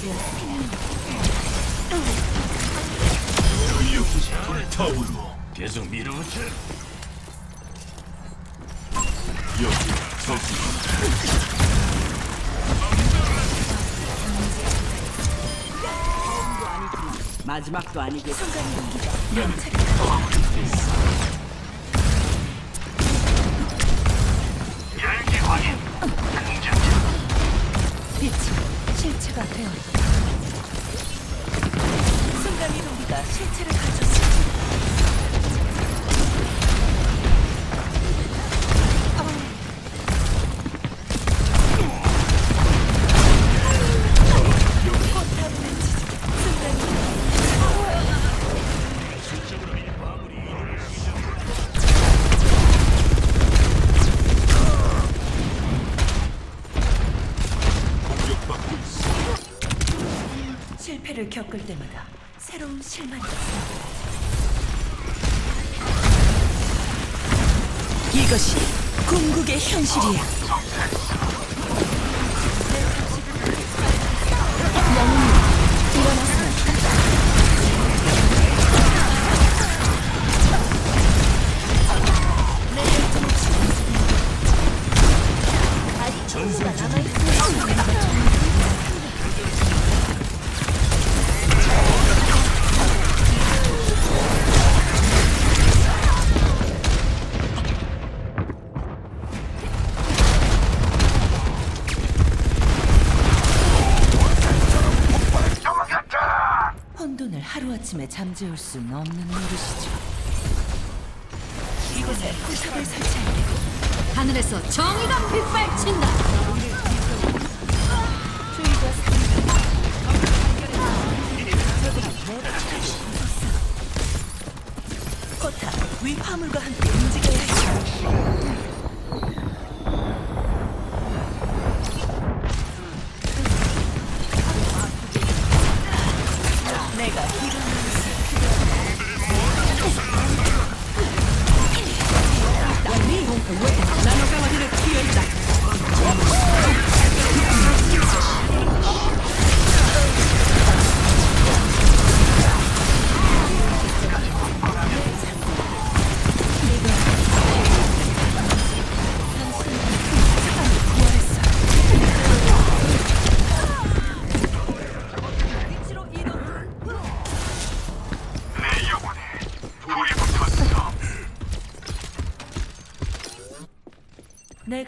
전부 해제되었습니다. 타오르 계속 밀어붙여 여기 저기 마지막도 아니겠지. 순간 이동기가 명체를 이동기가 실체를 있어 실패를 겪을 때마다 새로운 생긴다. 이것이 궁극의 현실이야. 영웅 하루아침에 잠재울 수는 없는 노릇이죠. 이곳에 포탑을 설치할게. 하늘에서 정의가 빗발친다. 주의가 포탑 위 화물과 함께 움직여야 해. 내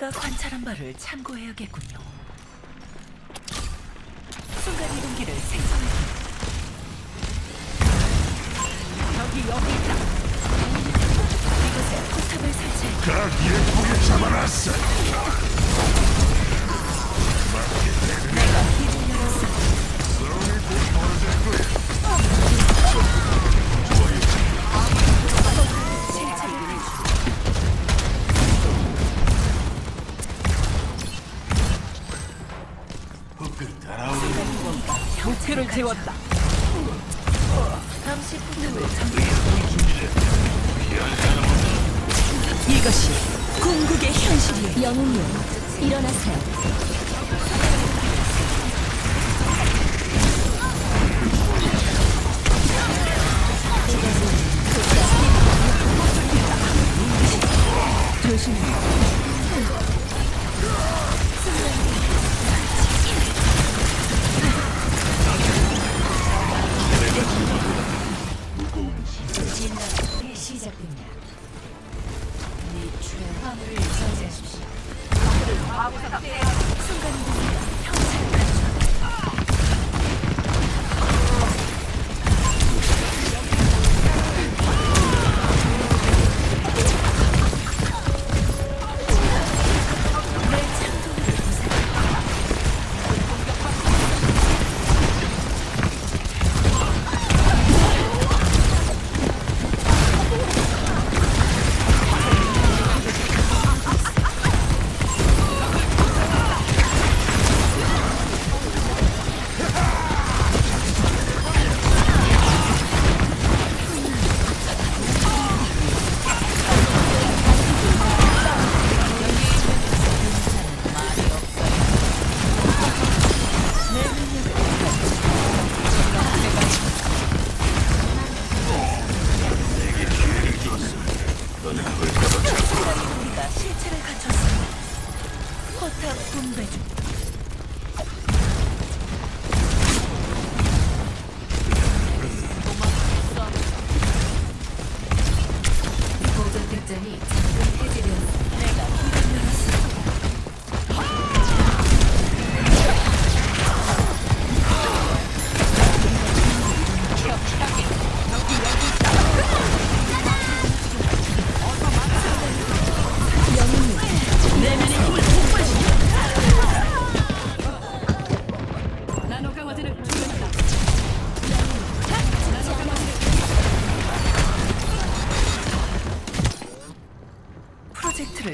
내가 관찰한 바를 참고해야겠군요. 순간 이동기를 생성해. 여기 여기 있다. 이곳에 포탑을 설치해. 각 예쁘게 잡아놨어 채웠다. 감시 포탑을 전개. 이것이 궁극의 현실이에요. 영웅이요, 일어나세요. 조심해. Ah,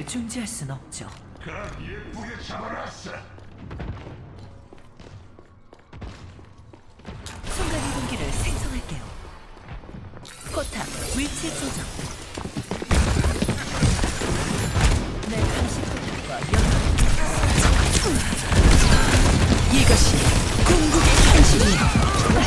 놈들을 중지할 순 없죠. 각 예쁘게 잡아놨어. 순간 이동기를 생성할게요. 포탑 위치 조정. 내 감시 포탑과 연결. 이것이 궁극의 현실이야.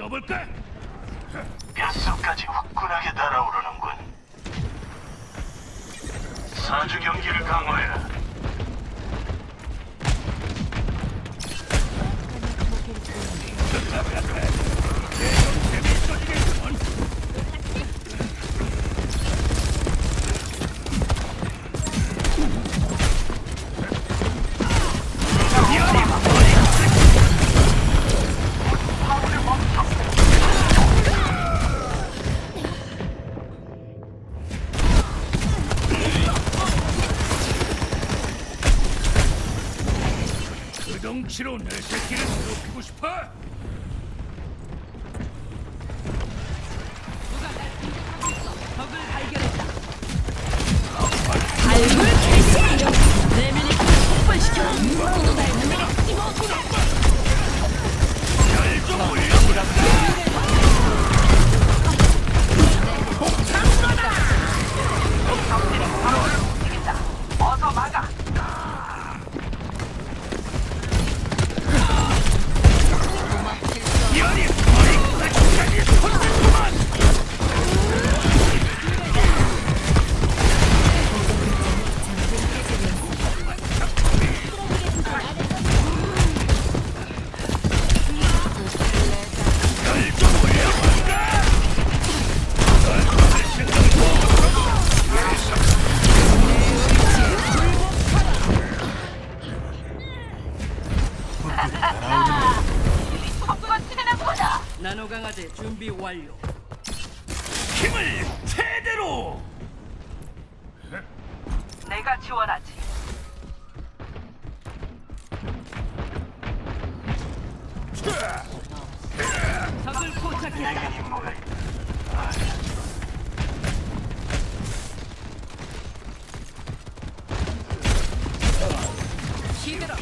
써볼까? 내가 지원하지. 적을 포착했다. 시들어.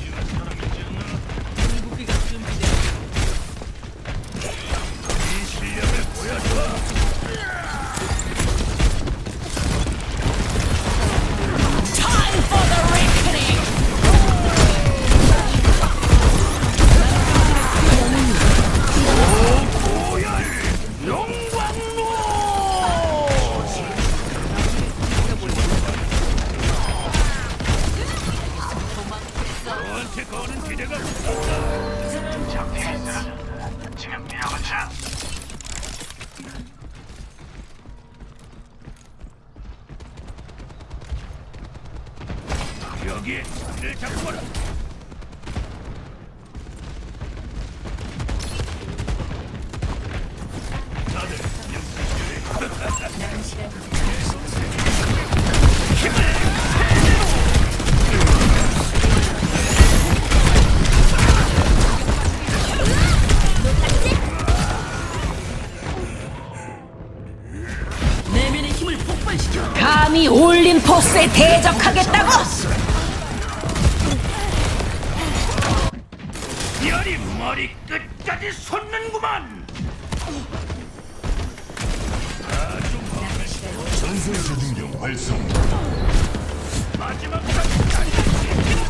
감히 올림포스에 대적하겠다! 열이 머리 끝까지 솟는구만. 전설의 능력 활성. 마지막까지 달려.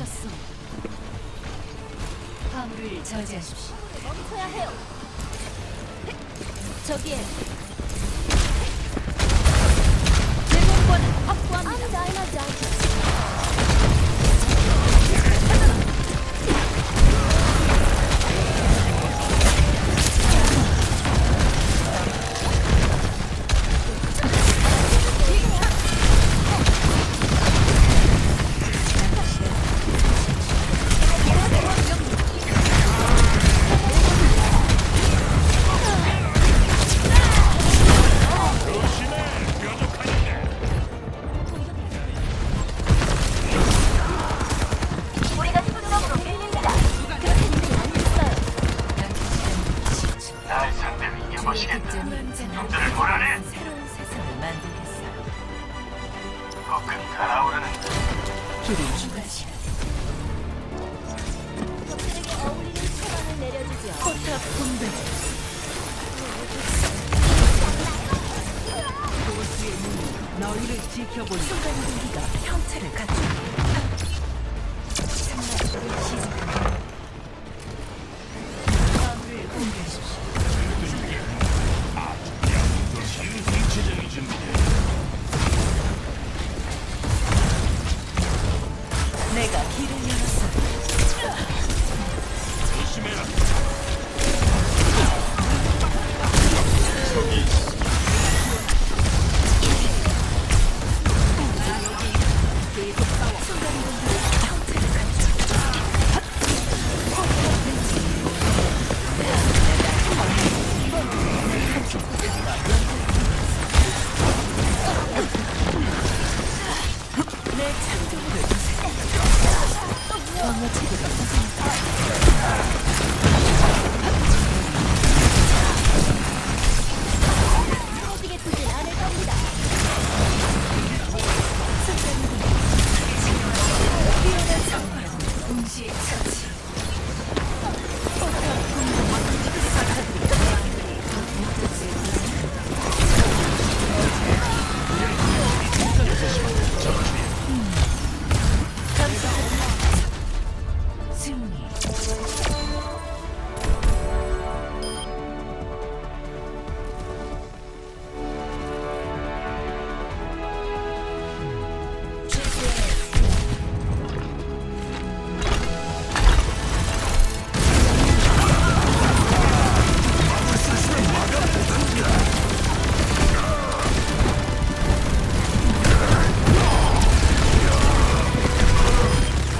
사라졌어. 화물을 저지하십시오. 멈춰야 해요. 저기에 길이 포탑 붕괴 도시의 눈이. 너희를 지켜보니 순간 공기가 형체를 갖춘 방어 체계가